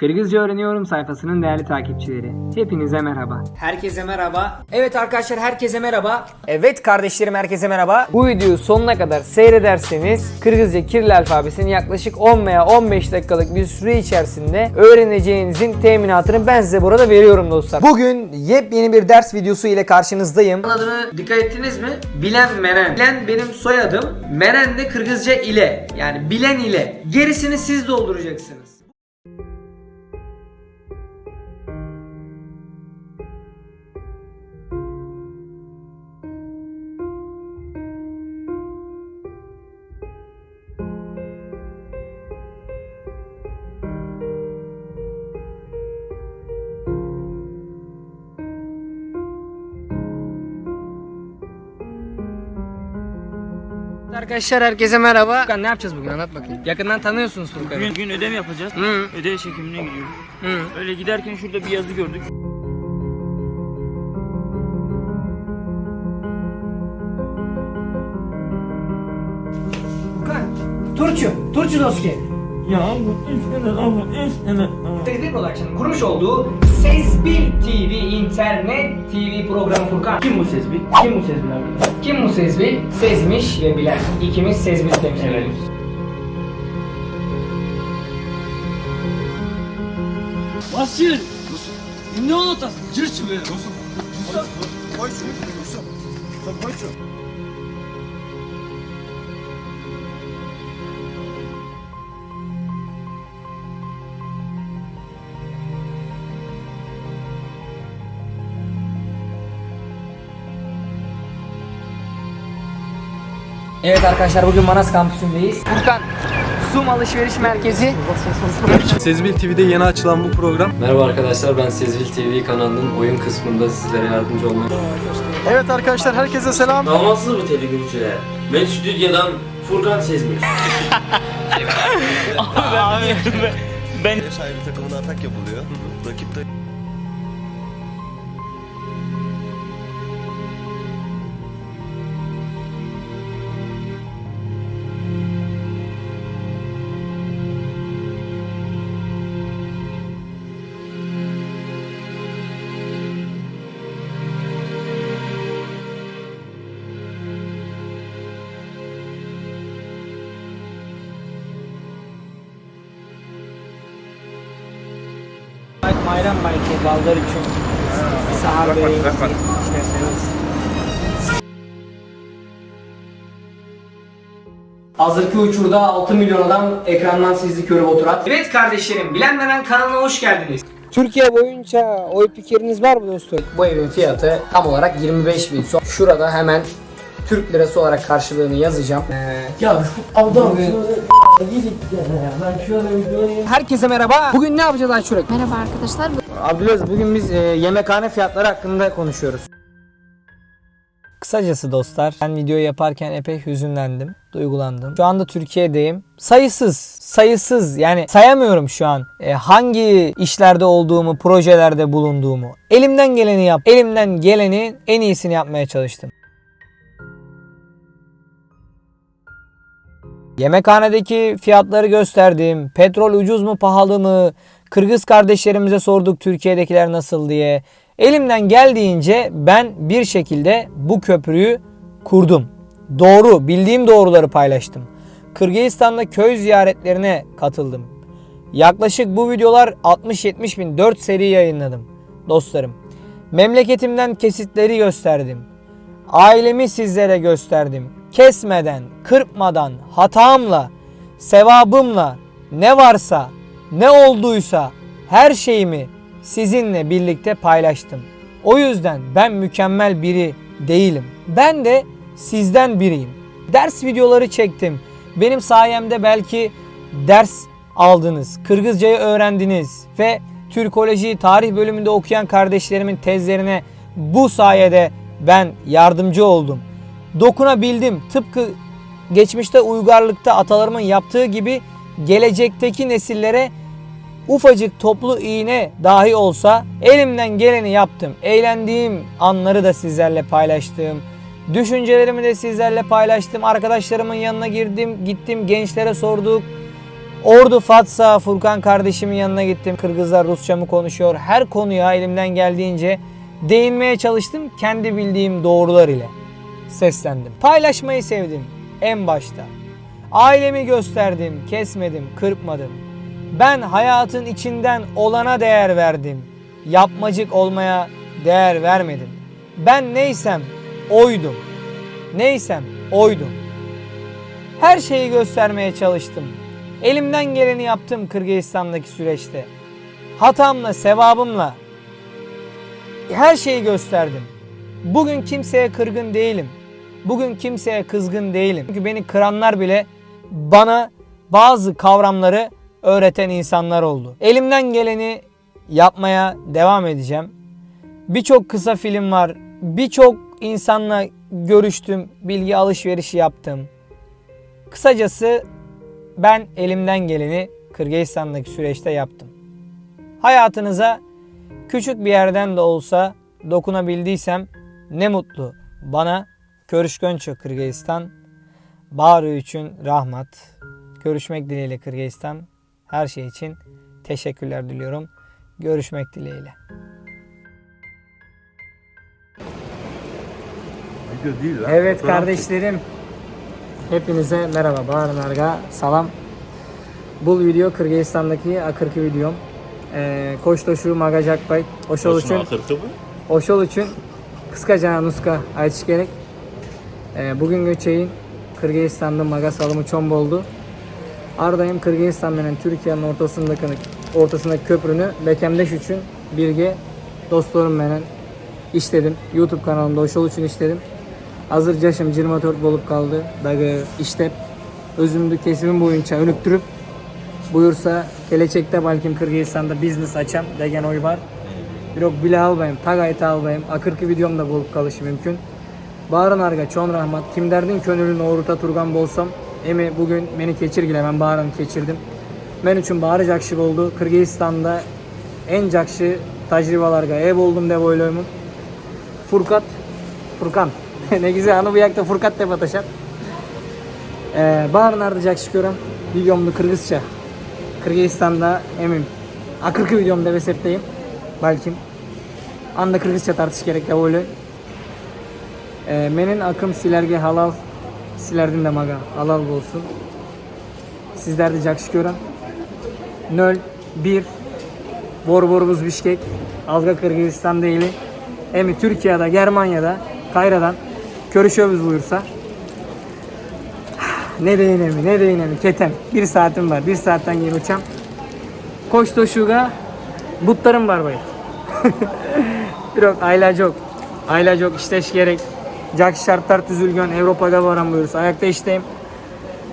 Kırgızca Öğreniyorum sayfasının değerli takipçileri. Hepinize merhaba. Herkese merhaba. Evet arkadaşlar herkese merhaba. Evet kardeşlerim herkese merhaba. Bu videoyu sonuna kadar seyrederseniz Kırgızca Kiril alfabesini yaklaşık 10 veya 15 dakikalık bir süre içerisinde öğreneceğinizin teminatını ben size burada veriyorum dostlar. Bugün yepyeni bir ders videosu ile karşınızdayım. Adını dikkat ettiniz mi? Bilen Meren. Bilen benim soyadım. Meren de Kırgızca ile. Yani bilen ile. Gerisini siz dolduracaksınız. Arkadaşlar herkese merhaba. Furkan ne yapacağız bugün anlat bakayım. Yakından tanıyorsunuz Furkan'ı. Bugün gün ödev yapacağız. Hı. Ödev çekimine gidiyoruz. Hı. Öyle giderken şurada bir yazı gördük. Furkan. Turçu. Turçu Doski. Ya bu üstüne ama üstüne. Devlet Production'ın kurmuş olduğu Sesbil TV internet TV programı Furkan. Kim bu Sezbil? Kim bu Sezbil abi? Kim bu Sezbil? Sezmiş ve bilen. İkimiz Sezbil temsil Evet. ediyoruz. Basir! Ne anlatasın? Cırç be. Evet arkadaşlar bugün Manas kampüsündeyiz. Furkan. Sum Alışveriş Merkezi. Sezbil TV'de yeni açılan bu program Merhaba arkadaşlar ben Sezgil TV kanalının oyun kısmında sizlere yardımcı olmaya Evet arkadaşlar herkese selam. Namazsız mı telegülcüler? Ben stüdyodan Furkan Sezmiş. Ev sahibi takımına atak yapılıyor. Rakip de bayram belki ballar için. Sahabeyi isterseniz. Hazırki uçurda 6 milyon adam ekrandan sizi körüp oturan. Evet kardeşlerim, Bilenmeden kanalına hoş geldiniz. Türkiye boyunca oy fikriniz var mı dostum? Bu evin fiyatı tam olarak 25 bin. Şurada hemen Türk lirası olarak karşılığını yazacağım. Ee, ya şu adam Herkese merhaba. Bugün ne yapacağız Ayşurek? Merhaba arkadaşlar. Abdülaziz bugün biz e, yemekhane fiyatları hakkında konuşuyoruz. Kısacası dostlar ben videoyu yaparken epey hüzünlendim, duygulandım. Şu anda Türkiye'deyim. Sayısız, sayısız yani sayamıyorum şu an e, hangi işlerde olduğumu, projelerde bulunduğumu. Elimden geleni yap. Elimden geleni en iyisini yapmaya çalıştım. Yemekhanedeki fiyatları gösterdim. Petrol ucuz mu pahalı mı? Kırgız kardeşlerimize sorduk Türkiye'dekiler nasıl diye. Elimden geldiğince ben bir şekilde bu köprüyü kurdum. Doğru, bildiğim doğruları paylaştım. Kırgızistan'da köy ziyaretlerine katıldım. Yaklaşık bu videolar 60-70 bin 4 seri yayınladım dostlarım. Memleketimden kesitleri gösterdim. Ailemi sizlere gösterdim. Kesmeden, kırpmadan, hatamla, sevabımla ne varsa, ne olduysa her şeyimi sizinle birlikte paylaştım. O yüzden ben mükemmel biri değilim. Ben de sizden biriyim. Ders videoları çektim. Benim sayemde belki ders aldınız, Kırgızcayı öğrendiniz ve Türkoloji tarih bölümünde okuyan kardeşlerimin tezlerine bu sayede ben yardımcı oldum. Dokunabildim. Tıpkı geçmişte uygarlıkta atalarımın yaptığı gibi gelecekteki nesillere ufacık toplu iğne dahi olsa elimden geleni yaptım. Eğlendiğim anları da sizlerle paylaştım. Düşüncelerimi de sizlerle paylaştım. Arkadaşlarımın yanına girdim, gittim, gençlere sorduk. Ordu Fatsa Furkan kardeşimin yanına gittim. Kırgızlar Rusça mı konuşuyor? Her konuya elimden geldiğince değinmeye çalıştım. Kendi bildiğim doğrular ile seslendim. Paylaşmayı sevdim en başta. Ailemi gösterdim, kesmedim, kırpmadım. Ben hayatın içinden olana değer verdim. Yapmacık olmaya değer vermedim. Ben neysem oydum. Neysem oydum. Her şeyi göstermeye çalıştım. Elimden geleni yaptım Kırgızistan'daki süreçte. Hatamla, sevabımla her şeyi gösterdim. Bugün kimseye kırgın değilim. Bugün kimseye kızgın değilim. Çünkü beni kıranlar bile bana bazı kavramları öğreten insanlar oldu. Elimden geleni yapmaya devam edeceğim. Birçok kısa film var. Birçok insanla görüştüm, bilgi alışverişi yaptım. Kısacası ben elimden geleni Kırgızistan'daki süreçte yaptım. Hayatınıza küçük bir yerden de olsa dokunabildiysem ne mutlu bana. Körüşgönçö Kırgızistan. Bağrı için rahmat. Görüşmek dileğiyle Kırgızistan. Her şey için teşekkürler diliyorum. Görüşmek dileğiyle. Evet kardeşlerim. Hepinize merhaba. Bağrı Narga. Salam. Bu video Kırgızistan'daki akırkı videom. Ee, Koçtoşu Magacakbay. Oşol için. Oşol için kıskaca nuska ayçış gerek. Ee, bugün göçeyin Kırgızistan'da maga salımı çomb oldu. Ardayım Kırgızistan menen Türkiye'nin ortasındaki ortasındaki köprünü Bekemdeş için birge dostlarım menen işledim. YouTube kanalımda Oşol için işledim. Hazır yaşım 24 bolup kaldı. Dağı iştep özümdü kesimim boyunca önüktürüp buyursa gelecekte balkim Kırgızistan'da business açam degen oy var. Yok bile albayım, tagayta albayım. Akırkı videomda bulup kalışı mümkün. Bağrın arga çon rahmat. Kim derdin könülün oğruta turgan bolsam. Emi bugün beni keçirgile ben bağrını keçirdim. Ben için bağrı jakşı oldu. Kırgızistan'da en jakşı tecrübelarga ev oldum de boylayımın. Furkat, Furkan. ne güzel anı bu yakta Furkat de bataşan. Ee, bağrın ardı jakşı görem. Videomda Kırgızça. Kırgızistan'da emim. Akırkı videomda vesepteyim. Balkim. Anda Kırgızça tartış gerek de öyle. Ee, menin akım silerge halal silerdin de maga halal olsun. Sizler de jakşı görün. 0 1 Bor borumuz Bişkek. Alga Kırgızistan değil. Emi Türkiye'de, Germanya'da, Kayra'dan körüşüyoruz buyursa. Ne değinemi, ne değinemi, ketem. Bir saatim var, bir saatten yeni uçam. Koş toşuga, butlarım var bayım. Yok ayla çok. Ayla çok işteş gerek. Jak şartlar tüzülgön Avrupa'da varan buyuruz. Ayakta işteyim.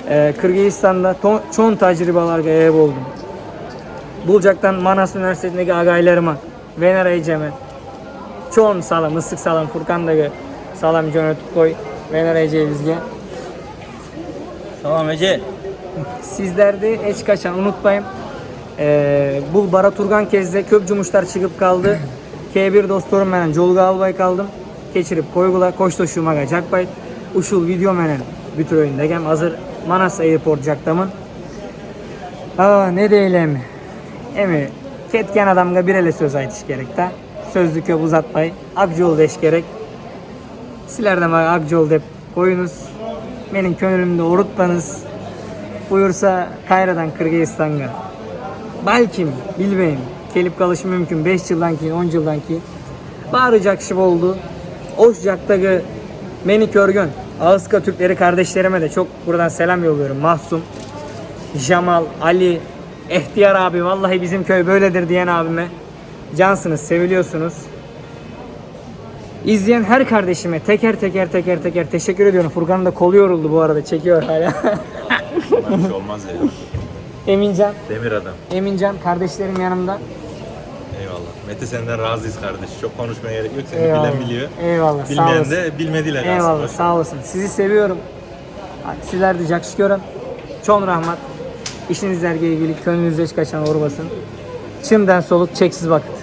Ee, Kırgızistan'da to- çoğun tecrübelerge ev oldum. Bulcak'tan Manas Üniversitesi'ndeki agaylarıma Vener Ecem'e çoğun salam, ıslık salam, Furkan da salam yönetip koy Vener Ece'ye bizge. Tamam Ece. Sizler de hiç kaçan unutmayın. Ee, bu Bara Turgan kezde köp cumuşlar çıkıp kaldı. K1 dostlarım menen Jolga albay kaldım. Keçirip koygula koştu şu maga jakbay. Uşul video menen degem hazır Manas Airport jaktamın. Aa ne diyelim. Emi ketken adamga bir ele söz aytiş gerek ta. Sözlü köp uzatmay. Akjol deş gerek. Silerden bana Akjol dep koyunuz. Benim könlümde urutmanız. Buyursa Kayra'dan Kırgızistan'a. Balkim bilmeyin. Gelip kalışı mümkün 5 yıldan ki 10 yıldan ki. Bağıracak şıp oldu. Oşcak'taki Meni Körgön. Ağızka Türkleri kardeşlerime de çok buradan selam yolluyorum. Mahsum, Jamal, Ali, Ehtiyar abi vallahi bizim köy böyledir diyen abime. Cansınız, seviliyorsunuz. İzleyen her kardeşime teker teker teker teker teşekkür ediyorum. Furkan'ın da kolu yoruldu bu arada. Çekiyor hala. Şey olmaz ya. Emincan, Demir adam. Emincan kardeşlerim yanımda. Eyvallah. Mete senden razıyız kardeş. Çok konuşmaya gerek yok. Seni Eyvallah. bilen biliyor. Eyvallah, sağ Bilmeyen olasın. de bilmediler Eyvallah aslında. sağ olasın. Sizi seviyorum. Sizler de jakşı görün. Çon rahmat. İşinizlerle ilgili gönlünüzde hiç kaçan orbasın. Çimden soluk çeksiz vakit.